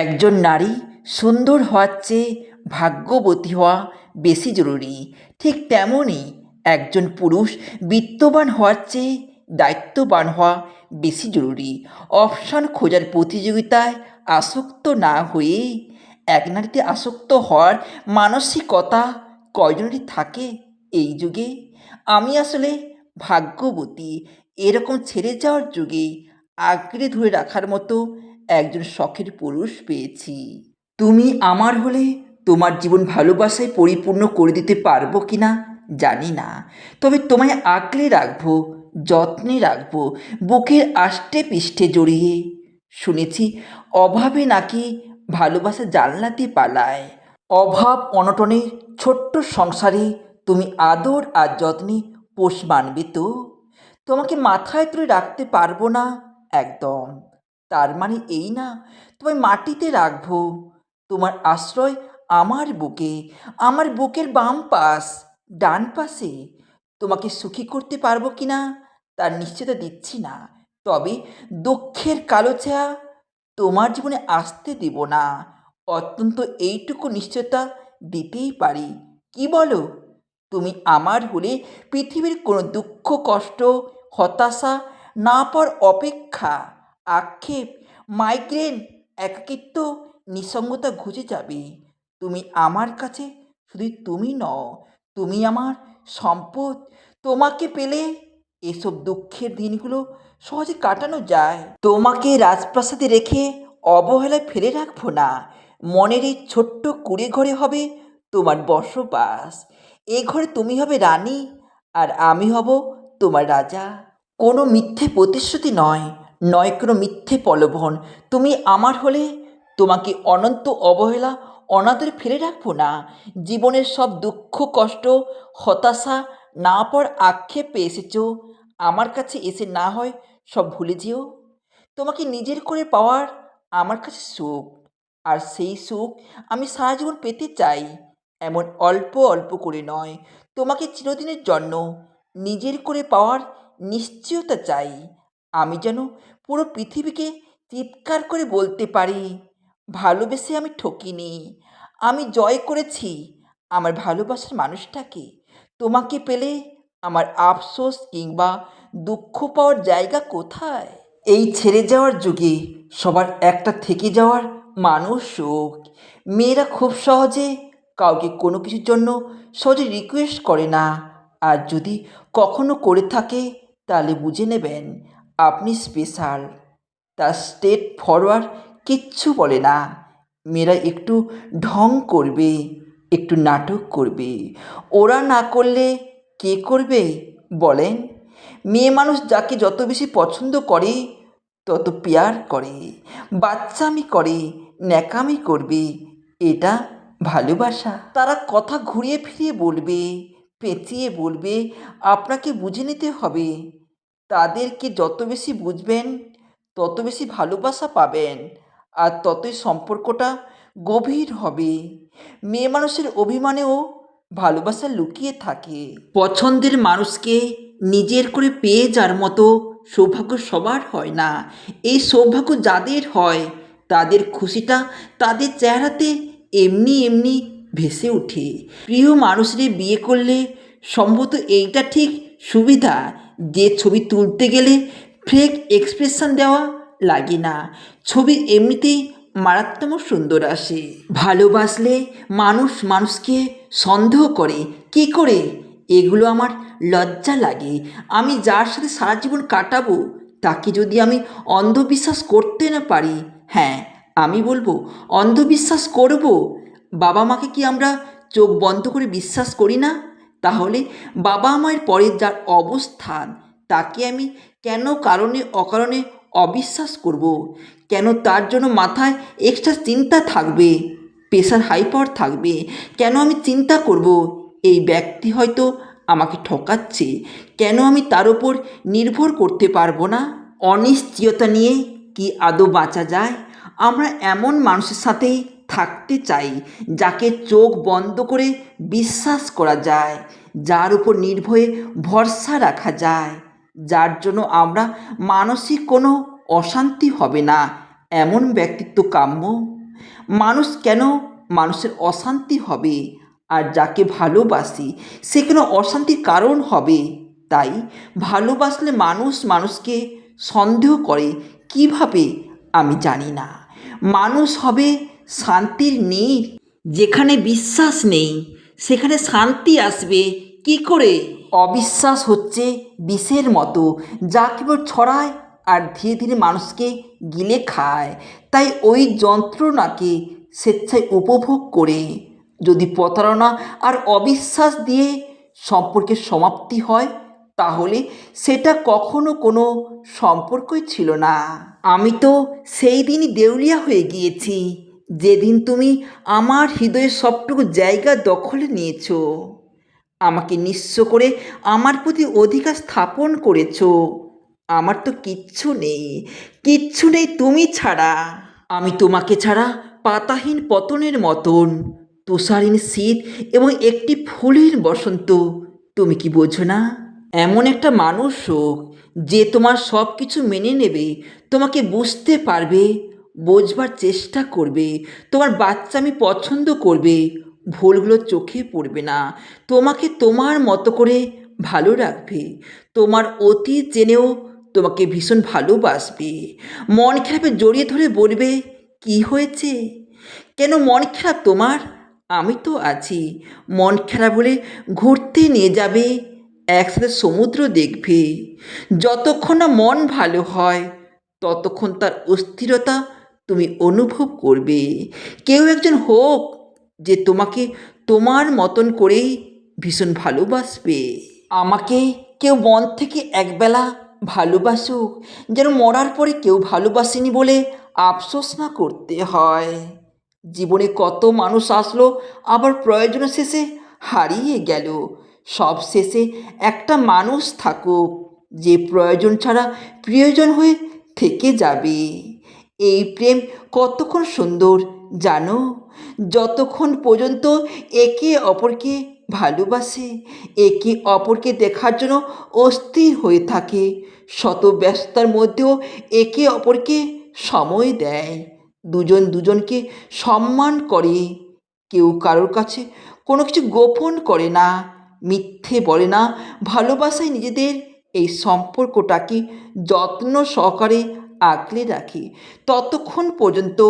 একজন নারী সুন্দর হওয়ার চেয়ে ভাগ্যবতী হওয়া বেশি জরুরি। ঠিক তেমনই একজন পুরুষ বিত্তবান হওয়ার চেয়ে দায়িত্ববান হওয়া বেশি জরুরি। অপশান খোঁজার প্রতিযোগিতায় আসক্ত না হয়ে এক নারীতে আসক্ত হওয়ার মানসিকতা কয়জনেরই থাকে এই যুগে? আমি আসলে ভাগ্যবতী। এরকম ছেড়ে যাওয়ার যুগে আঁকড়ে ধরে রাখার মতো একজন শখের পুরুষ পেয়েছি। তুমি আমার হলে তোমার জীবন ভালোবাসায় পরিপূর্ণ করে দিতে পারব কি না জানি না। তবে তোমায় আঁকড়ে রাখব, যত্নে রাখব, বুকের আষ্টে পিষ্টে জড়িয়ে। শুনেছি অভাবে নাকি ভালোবাসা জানলাতে পালায়। অভাব অনটনের ছোট্ট সংসারে তুমি আদর আর যত্নে পোষ মানবে তো? তোমাকে মাথায় তুলে রাখতে পারব না একদম। তার মানে এই না, তোমায় মাটিতে রাখব। তোমার আশ্রয় আমার বুকে, আমার বুকের বাম পাশ, ডান পাশে। তোমাকে সুখী করতে পারব কি না, তার নিশ্চয়তা দিচ্ছি না। তবে দুঃখের কালো ছায়া তোমার জীবনে আসতে দেব না। অত্যন্ত এইটুকু নিশ্চয়তা দিতেই পারি। কি বলো? তুমি আমার হলে পৃথিবীর কোনো দুঃখ, কষ্ট, হতাশা না পাওয়ার অপেক্ষা। আক্ষেপ, মাইগ্রেন, একাকিত্ব, নিঃসঙ্গতা ঘুচে যাবে। তুমি আমার কাছে শুধু তুমি নও, তুমি আমার সম্পদ। তোমাকে পেলে এসব দুঃখের দিনগুলো সহজে কাটানো যায়। তোমাকে রাজপ্রাসাদে রেখে অবহেলায় ফেলে রাখব না। মনের এই ছোট্ট কুড়ে ঘরে হবে তোমার বসবাস। এ ঘরে তুমি হবে রানী আর আমি হব তোমার রাজা। কোনো মিথ্যে প্রতিশ্রুতি নয়। নয় কোনো মিথ্যে প্রলোভন তুমি আমার হলে তোমাকে অনন্ত অবহেলা, অনাদরে ফেলে রাখব না। জীবনের সব দুঃখ, কষ্ট, হতাশা, না পর আক্ষেপে এসেছ। আমার কাছে এসে না হয় সব ভুলে যেও। তোমাকে নিজের করে পাওয়ার আমার কাছে সুখ। আর সেই সুখ আমি সারা জীবন পেতে চাই। এমন অল্প অল্প করে নয়। তোমাকে চিরদিনের জন্য নিজের করে পাওয়ার নিশ্চয়তা চাই। আমি যেন পুরো পৃথিবীকে চিৎকার করে বলতে পারি, ভালোবেসে আমি ঠকিনি, আমি জয় করেছি আমার ভালোবাসার মানুষটাকে। তোমাকে পেলে আমার আফসোস কিংবা দুঃখ পাওয়ার জায়গা কোথায়? এই ছেড়ে যাওয়ার যুগে সবার একটা থেকে যাওয়ার মানুষ সুখ। মেয়েরা খুব সহজে কাউকে কোনো কিছুর জন্য সহজে রিকোয়েস্ট করে না। আর যদি কখনো করে থাকে, তাহলে বুঝে নেবেন আপনি স্পেশাল তার স্টেট ফরওয়ার্ড কিচ্ছু বলে না। মেয়েরা একটু ঢং করবে, একটু নাটক করবে। ওরা না করলে কে করবে, বলেন? মেয়ে মানুষ যাকে যত বেশি পছন্দ করে, তত পেয়ার করে। বাচ্চামি করে, ন্যাকামি করবে, এটা ভালোবাসা। তারা কথা ঘুরিয়ে ফিরিয়ে বলবে, পেঁচিয়ে বলবে, আপনাকে বুঝে নিতে হবে। তাদেরকে যত বেশি বুঝবেন, তত বেশি ভালোবাসা পাবেন আর ততই সম্পর্কটা গভীর হবে। মেয়ে মানুষের অভিমানেও ভালোবাসা লুকিয়ে থাকে। পছন্দের মানুষকে নিজের করে পেয়ে যার মতো সৌভাগ্য সবার হয় না। এই সৌভাগ্য যাদের হয়, তাদের খুশিটা তাদের চেহারাতে এমনি এমনি ভেসে ওঠে। প্রিয় মানুষরে বিয়ে করলে সম্ভবত এইটা ঠিক সুবিধা যে ছবি তুলতে গেলে ফেক এক্সপ্রেশন দেওয়া লাগে না। ছবি এমনিতেই মারাত্মক সুন্দর আসে। ভালোবাসলে মানুষ মানুষকে সন্দেহ করে। কি করে? এগুলো আমার লজ্জা লাগে। আমি যার সাথে সারা জীবন কাটাবো, তাকে যদি আমি অন্ধবিশ্বাস করতে না পারি হ্যাঁ আমি বলব, অন্ধবিশ্বাস করব। বাবা মাকে কি আমরা চোখ বন্ধ করে বিশ্বাস করি না? তাহলে বাবা মায়ের পরে যার অবস্থান, তাকে আমি কেন কারণে অকারণে অবিশ্বাস করব। কেন তার জন্য মাথায় এক্সট্রা চিন্তা থাকবে? প্রেশার হাইপার থাকবে? কেন আমি চিন্তা করব? এই ব্যক্তি হয়তো আমাকে ঠকাচ্ছে। কেন আমি তার ওপর নির্ভর করতে পারব না? অনিশ্চয়তা নিয়ে কি আদৌ বাঁচা যায়? আমরা এমন মানুষের সাথেই থাকতে চাই, যাকে চোখ বন্ধ করে বিশ্বাস করা যায়, যার উপর নির্ভয়ে ভরসা রাখা যায়, যার জন্য আমরা মানসিক কোনো অশান্তি হবে না, এমন ব্যক্তিত্ব কাম্য? মানুষ কেন মানুষের অশান্তি হবে? আর যাকে ভালোবাসি, সে কেন অশান্তির কারণ হবে? তাই ভালোবাসলে মানুষ মানুষকে সন্দেহ করে, কীভাবে আমি জানি না। মানুষ হবে শান্তির নীর যেখানে বিশ্বাস নেই, সেখানে শান্তি আসবে কি করে? অবিশ্বাস হচ্ছে বিষের মতো, যা কেবল ছড়ায় আর ধীরে ধীরে মানুষকে গিলে খায়। তাই ওই যন্ত্রণাকে স্বেচ্ছায় উপভোগ করে। যদি প্রতারণা আর অবিশ্বাস দিয়ে সম্পর্কের সমাপ্তি হয়, তাহলে সেটা কখনো কোনো সম্পর্কই ছিল না। আমি তো সেই দিনই দেউলিয়া হয়ে গিয়েছি। যেদিন তুমি আমার হৃদয়ের সবটুকু জায়গা দখলে নিয়েছো, আমাকে নিঃস্ব করে আমার প্রতি অধিকার স্থাপন করেছ, আমার তো কিচ্ছু নেই কিচ্ছু নেই তুমি ছাড়া। আমি তোমাকে ছাড়া পাতাহীন পতনের মতন, তুষারহীন শীত এবং একটি ফুলের বসন্ত, তুমি কি বোঝো না? এমন একটা মানুষ হোক যে তোমার সব কিছু মেনে নেবে, তোমাকে বুঝতে পারবে বোঝবার চেষ্টা করবে, তোমার বাচ্চা আমি পছন্দ করবে, ভুলগুলো চোখে পড়বে না। তোমাকে তোমার মতো করে ভালো রাখবে, তোমার অতীত জেনেও তোমাকে ভীষণ ভালোবাসবে। মন খারাপে জড়িয়ে ধরে বলবে, কি হয়েছে? কেন মন খারাপ তোমার? আমি তো আছি। মন খারাপ হলে ঘুরতে নিয়ে যাবে, একসাথে সমুদ্র দেখবে। যতক্ষণ না মন ভালো হয়, ততক্ষণ তার অস্থিরতা তুমি অনুভব করবে। কেউ একজন হোক যে তোমাকে তোমার মতন করেই ভীষণ ভালোবাসবে। আমাকে কেউ মন থেকে একবেলা ভালোবাসুক, যেন মরার পরে কেউ ভালোবাসেনি বলে আফসোস না করতে হয়। জীবনে কত মানুষ আসলো, আবার প্রয়োজন শেষে হারিয়ে গেল। সব শেষে একটা মানুষ থাকুক, যে প্রয়োজন ছাড়া প্রিয়জন হয়ে থেকে যাবে। এই প্রেম কতক্ষণ সুন্দর জানো? যতক্ষণ পর্যন্ত একে অপরকে ভালোবাসে, একে অপরকে দেখার জন্য অস্থির হয়ে থাকে। শত ব্যস্ততার মধ্যেও একে অপরকে সময় দেয়। দুজন দুজনকে সম্মান করে। কেউ কারোর কাছে কোনো কিছু গোপন করে না, মিথ্যে বলে না। ভালোবাসায় নিজেদের এই সম্পর্কটাকে যত্ন সহকারে আগলে রাখে, ততক্ষণ পর্যন্ত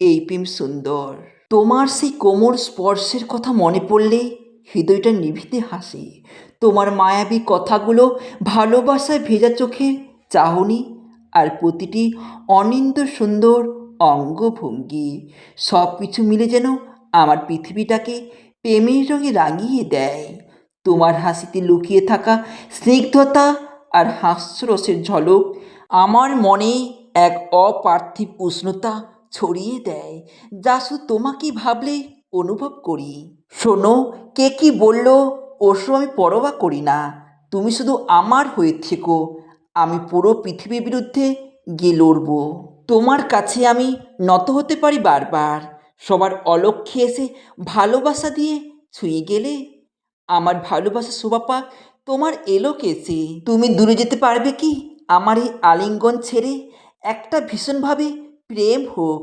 এই প্রেম সুন্দর। তোমার সেই কোমর স্পর্শের কথা মনে পড়লে হৃদয়টা নিভিতে হাসে। তোমার মায়াবী কথাগুলো ভালোবাসায় ভেজা চোখে চাহনি আর প্রতিটি অনিন্দ সুন্দর অঙ্গভঙ্গি। সব কিছু মিলে যেন আমার পৃথিবীটাকে প্রেমের রঙে রাঙিয়ে দেয়। তোমার হাসিতে লুকিয়ে থাকা স্নিগ্ধতা আর হাস্যরসের ঝলক আমার মনে এক অপার্থিব উষ্ণতা ছড়িয়ে দেয়, যা শুধু তোমাকেই ভাবলে অনুভব করি। শোনো, কে কি বলল, ওসব আমি পরোয়া করি না। তুমি শুধু আমার হয়ে থেকো, আমি পুরো পৃথিবীর বিরুদ্ধে গিয়ে লড়ব। তোমার কাছে আমি নত হতে পারি বারবার। সবার অলক্ষ্যে এসে ভালোবাসা দিয়ে ছুঁয়ে গেলে আমার ভালোবাসা শোভা পাক তোমার এলো কেসে তুমি দূরে যেতে পারবে কি? আমার এই আলিঙ্গন ছেড়ে একটা ভীষণভাবে প্রেম হোক,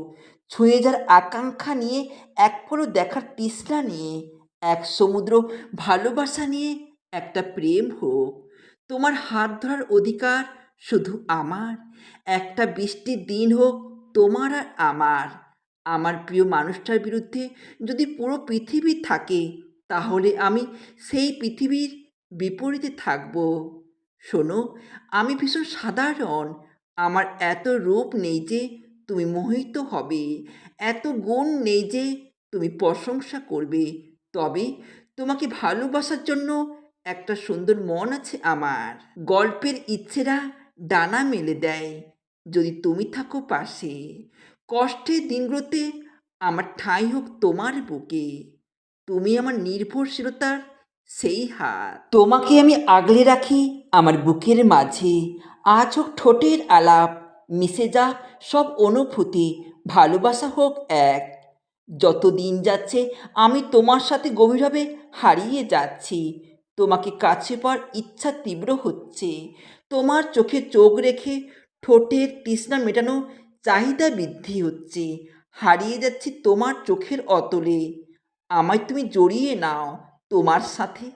ছুঁয়ে যার আকাঙ্ক্ষা নিয়ে এক ফোঁড়ো দেখার তৃষ্ণা নিয়ে, এক সমুদ্র ভালোবাসা নিয়ে একটা প্রেম হোক। তোমার হাত ধরার অধিকার শুধু আমার, একটা বৃষ্টির দিন হোক তোমার আর আমার। আমার প্রিয় মানুষটার বিরুদ্ধে যদি পুরো পৃথিবী থাকে, তাহলে আমি সেই পৃথিবীর বিপরীতে থাকব। শোনো, আমি ভীষণ সাধারণ। আমার এত রূপ নেই যে তুমি মোহিত হবে। এত গুণ নেই যে তুমি প্রশংসা করবে। তবে তোমাকে ভালোবাসার জন্য একটা সুন্দর মন আছে আমার। গল্পের ইচ্ছেরা ডানা মেলে দেয় যদি তুমি থাকো পাশে। কষ্টের দিনগুলোতে আমার ঠাঁই হোক তোমার বুকে। তুমি আমার নির্ভরশীলতার সেই হাত। তোমাকে আমি আগলে রাখি আমার বুকের মাঝে। আজ হোক ঠোঁটের আলাপ, মিশে যা সব অনুভূতি, ভালোবাসা হোক এক। যত দিন যাচ্ছে, আমি তোমার সাথে গভীরভাবে হারিয়ে যাচ্ছি। তোমাকে কাছে পাওয়ার ইচ্ছা তীব্র হচ্ছে। তোমার চোখে চোখ রেখে ঠোঁটের তৃষ্ণা মেটানো চাহিদা বৃদ্ধি হচ্ছে। হারিয়ে যাচ্ছি তোমার চোখের অতলে। আমায় তুমি জড়িয়ে নাও তোমার সাথে।